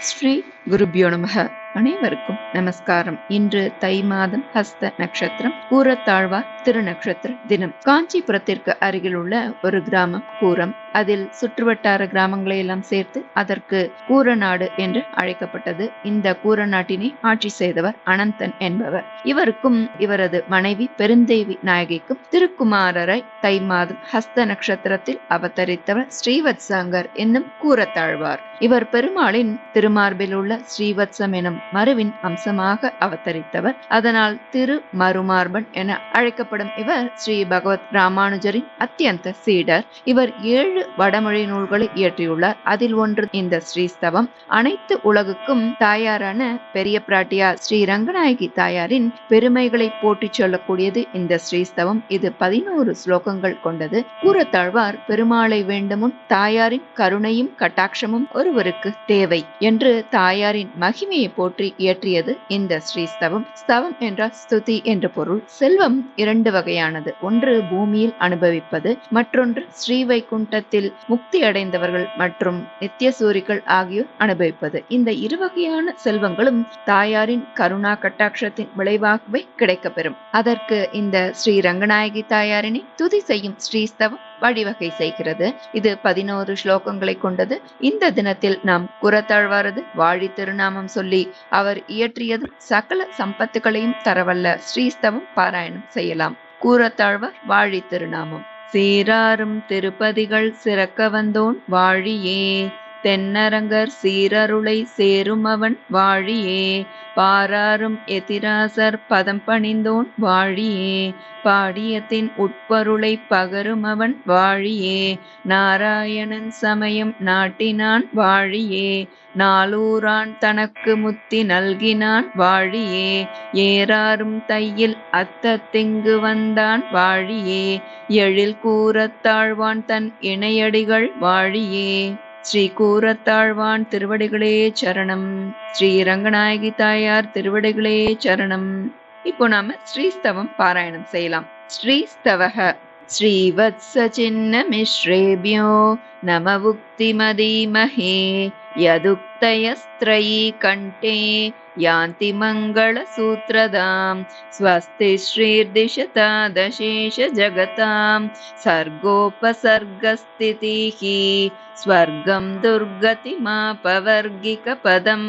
It's free. குருபியோ நமக. அனைவருக்கும் நமஸ்காரம். இன்று தை மாதம் ஹஸ்த நட்சத்திரம் கூரத்தாழ்வார் திருநக்ஷத்திர தினம். காஞ்சிபுரத்திற்கு அருகில் உள்ள ஒரு கிராமம் கூரம். அதில் சுற்றுவட்டார கிராமங்களை எல்லாம் சேர்த்து அதற்கு கூரநாடு என்று அழைக்கப்பட்டது. இந்த கூரநாட்டினை ஆட்சி செய்தவர் அனந்தன் என்பவர். இவருக்கும் இவரது மனைவி பெருந்தேவி நாயகிக்கும் திருக்குமாரரை தை மாதம் ஹஸ்த நட்சத்திரத்தில் அவதரித்தவர் ஸ்ரீவத்சாங்கர் என்னும் கூரத்தாழ்வார். இவர் பெருமாளின் திருமார்பில் உள்ள ஸ்ரீவத்சம் எனும் மருவின் அம்சமாக அவதரித்தவர். அதனால் திரு மருமார்பன் என அழைக்கப்படும் இவர் ஸ்ரீ பகவத் ராமானுஜரின் அத்தியந்த சீடர். இவர் ஏழு வடமொழி நூல்களை இயற்றியுள்ளார். அதில் ஒன்று இந்த ஸ்ரீஸ்தவம். அனைத்து உலகுக்கும் தாயாரான பெரிய பிராட்டியார் ஸ்ரீ ரங்கநாயகி தாயாரின் பெருமைகளை போட்டிச் சொல்லக்கூடியது இந்த ஸ்ரீஸ்தவம். இது பதினோரு ஸ்லோகங்கள் கொண்டது. கூறத்தாழ்வார் பெருமாளை வேண்டுமுன் தாயாரின் கருணையும் கட்டாட்சமும் ஒருவருக்கு தேவை என்று தாயார் தாயாரின் மகிமையை போற்றி இயற்றியது இந்த ஸ்ரீஸ்தவம். ஸ்தவம் என்றால் ஸ்துதி என்ற பொருள். செல்வம் இரண்டு வகையானது. ஒன்று பூமியில் அனுபவிப்பது மற்றொன்று ஸ்ரீ வைகுண்டத்தில் முக்தி அடைந்தவர்கள் மற்றும் நித்திய சூரிகள் ஆகியோர் அனுபவிப்பது. இந்த இரு வகையான செல்வங்களும் தாயாரின் கருணா கட்டாட்சத்தின் விளைவாகவே கிடைக்கப்பெறும். அதற்கு இந்த ஸ்ரீ ரங்கநாயகி தாயாரினை துதி செய்யும் ஸ்ரீஸ்தவம் வழிவகை செய்கிறது. இது பதினோரு ஸ்லோகங்களை கொண்டது. இந்த தினத்தில் நாம் குரத்தாழ்வாரது வாழி திருநாமம் சொல்லி அவர் இயற்றியது சகல சம்பத்துகளையும் தரவல்ல ஸ்ரீஸ்தவம் பாராயணம் செய்யலாம். கூறத்தாழ்வார் வாழி திருநாமம். சீராரும் திருப்பதிகள் சிறக்க வந்தோன் வாழியே. தென்னரங்கர் சீரருளை சேருமவன் வாழியே. பாராரும் எதிராசர் பதம் பணிந்தோன் வாழியே. பாடியத்தின் உட்பொருளை பகருமவன் வாழியே. நாராயணன் சமயம் நாட்டினான் வாழியே. நாளூரான் தனக்கு முத்தி நல்கினான் வாழியே. ஏறாரும் தையில் அத்தத்திங்கு வந்தான் வாழியே. எழில் கூறத்தாழ்வான் தன் இணையடிகள் வாழியே. ஸ்ரீ கூரத்தாழ்வான் திருவடிகளே சரணம். ஸ்ரீ ரங்கநாயகி தாயார் திருவடிகளே சரணம். இப்போ நாம ஸ்ரீஸ்தவம் பாராயணம் செய்யலாம். ஸ்ரீஸ்தவக. ஸ்ரீவத்ச சின்ன மிஸ்ரேபியோ நம உக்திமதீமஹே. यदुक्तयस्त्रयी कण्ठे यान्ति मङ्गलसूत्रदां स्वस्ति श्रीर्दिशता दशेष जगतां सर्गोपसर्गस्थितिः स्वर्गं दुर्गतिमापवर्गिकपदं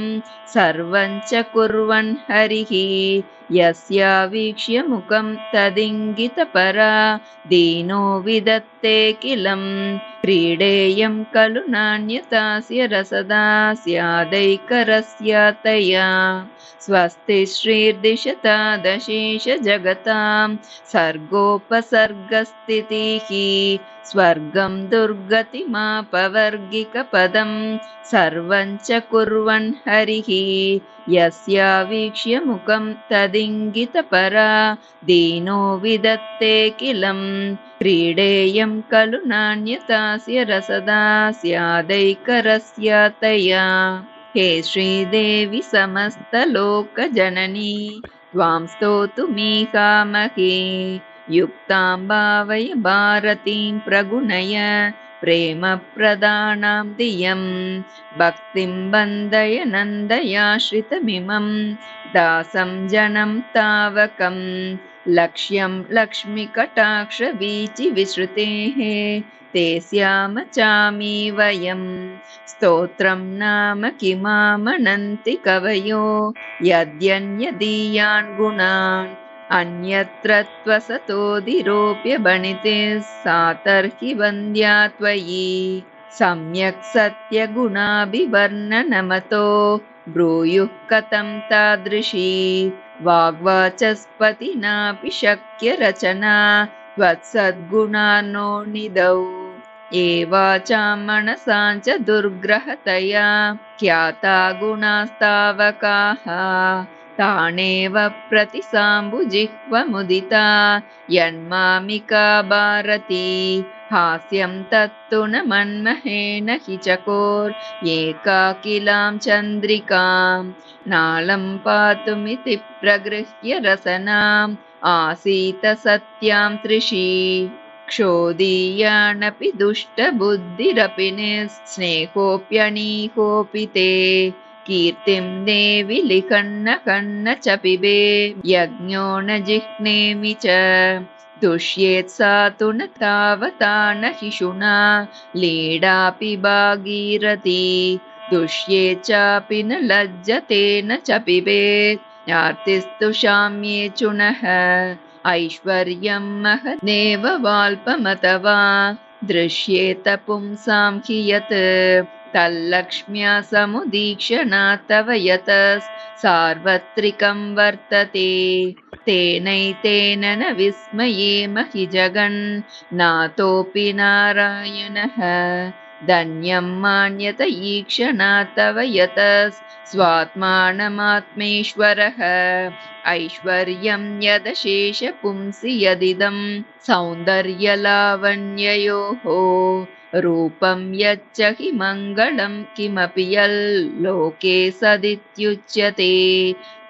सर्वं च कुर्वन् हरिः यस्यावीक्ष्य मुखं तदिङ्गितपरा दीनो विदत्ते किलम् क्रीडेयं खलु नान्यतास्य रसदा स्यादैकरस्य तया। स्वस्ति श्रीर्दिशता दशेष जगतां। सर्गोपसर्गस्थितिः। स्वर्गं दुर्गतिमापवर्गिकपदं। सर्वं च कुर्वन् हरिः। यस्यावीक्ष्य मुखं तदिङ्गितपरा। दीनो विदत्ते किलम् क्रीडेयं खलु नान्यतास्य रसदा स्यादैकरस्य तया हे श्रीदेवि समस्तलोकजननी त्वां स्तोतुमीकामहे युक्तां भावय भारतीं प्रगुणय प्रेमप्रदानां धियं भक्तिं बन्धय नन्दयाश्रितमिमं दासं जनं तावकम् लक्ष्यं लक्ष्मीकटाक्षवीचिविश्रुतेः ते स्याम चामी वयं स्तोत्रं नाम किमामनन्ति कवयो यद्यन्यदीयान् गुणान्। अन्यत्र त्वसतोधिरोप्य बणिते सातर्हि वन्द्या त्वयि। सम्यक् सत्यगुणाभिवर्णनमतो ब्रूयुः कथं तादृशी वाग्वाचस्पतिनापि शक्य रचना त्वत्सद्गुणानो निधौ एवाचां मनसां च दुर्ग्रहतया ख्याता गुणास्तावकाः तानेव प्रतिसाम्बुजिह्वमुदिता। यन्मामिका भारती हास्यं तत्तु न मन्महेन हि चकोर्। एका किलां चन्द्रिकां नालं पातुमिति प्रगृह्य रसनाम्। आसीत सत्यां त्रिषी क्षोदीयानपि दुष्टबुद्धिरपि निस्नेहोऽप्यनीहोऽपि ते कीर्तिं देवि लिखन्न कन्न च पिबे यज्ञो न जिह्नेमि च। तुष्येत् सा तु न तावता न शिशुना लीडापि भागीरथी। तुष्ये चापि न लज्जते न च पिबेत् यार्तिस्तु शाम्ये चुनः। ऐश्वर्यं महदेव वाल्पमथवा दृश्येत पुंसां हि यत् तल्लक्ष्म्या समुदीक्षणा तव यत् सार्वत्रिकं वर्तते। तेनैतेन न विस्मयेम हि जगन्। नातोऽपि नारायणः। धन्यं मान्यत ईक्षणा तव यत स्वात्मानमात्मेश्वरः। ऐश्वर्यं यदशेष पुंसि यदिदं। सौन्दर्यलावण्ययोः रूपं यच्च हि मङ्गलं किमपि यल्लोके सदित्युच्यते।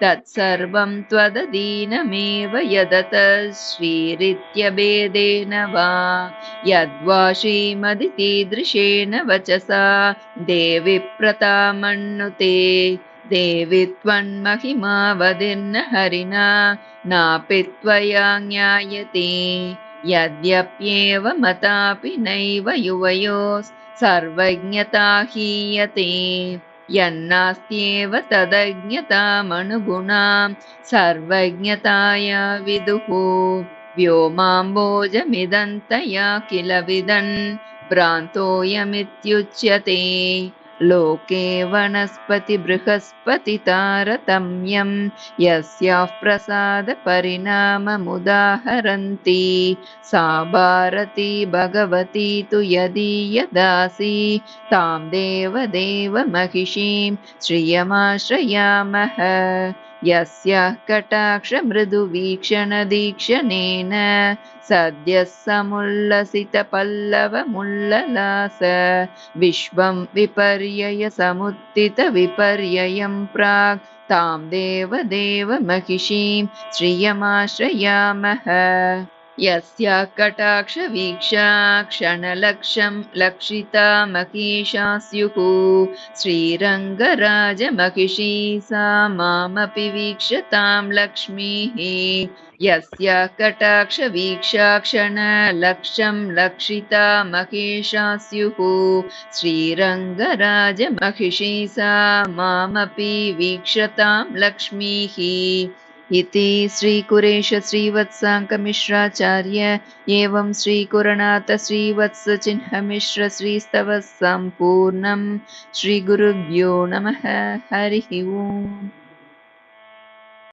तत्सर्वं त्वदधीनमेव यदत श्रीरित्यभेदेन वा। यद्वा श्रीमदितीदृशेन वचसा देवि प्रतामन्नुते देवि त्वन्महिमावदिर्न हरिणा नापि त्वया ज्ञायते यद्यप्येव मतापि नैव युवयोस् सर्वज्ञता हीयते। यन्नास्त्येव तदज्ञतामनुगुणां सर्वज्ञताया विदुः। व्योमाम्बोजमिदन्तया किल विदन्? भ्रान्तोऽयमित्युच्यते लोके वनस्पति बृहस्पति तारतम्यं यस्याः प्रसादपरिणाममुदाहरन्ति। सा भारती भगवती तु यदीयदासी तां देवदेव महिषीं श्रियमाश्रयामः यस्याः कटाक्षमृदुवीक्षणदीक्षणेन सद्यः समुल्लसितपल्लवमुल्ललास विश्वं विपर्ययसमुत्थितविपर्ययं प्राक् तां देवदेव महिषीं श्रियमाश्रयामः यस्या कटाक्षवीक्षा क्षणलक्षं लक्षिता महीषा स्युः श्रीरङ्गराजमहिषी सा मामपि वीक्षतां लक्ष्मीः। यस्या कटाक्षवीक्षा क्षणलक्षं लक्षिता महेशा स्युः श्रीरङ्गराजमहिषी सा मामपि वीक्षतां लक्ष्मीः इति श्रीकुरेश श्रीवत्साङ्कमिश्राचार्य एवं श्रीकुरनाथ श्रीवत्सचिह्नमिश्र श्रीस्तवः सम्पूर्णं श्रीगुरुभ्यो नमः। हरिः ओम्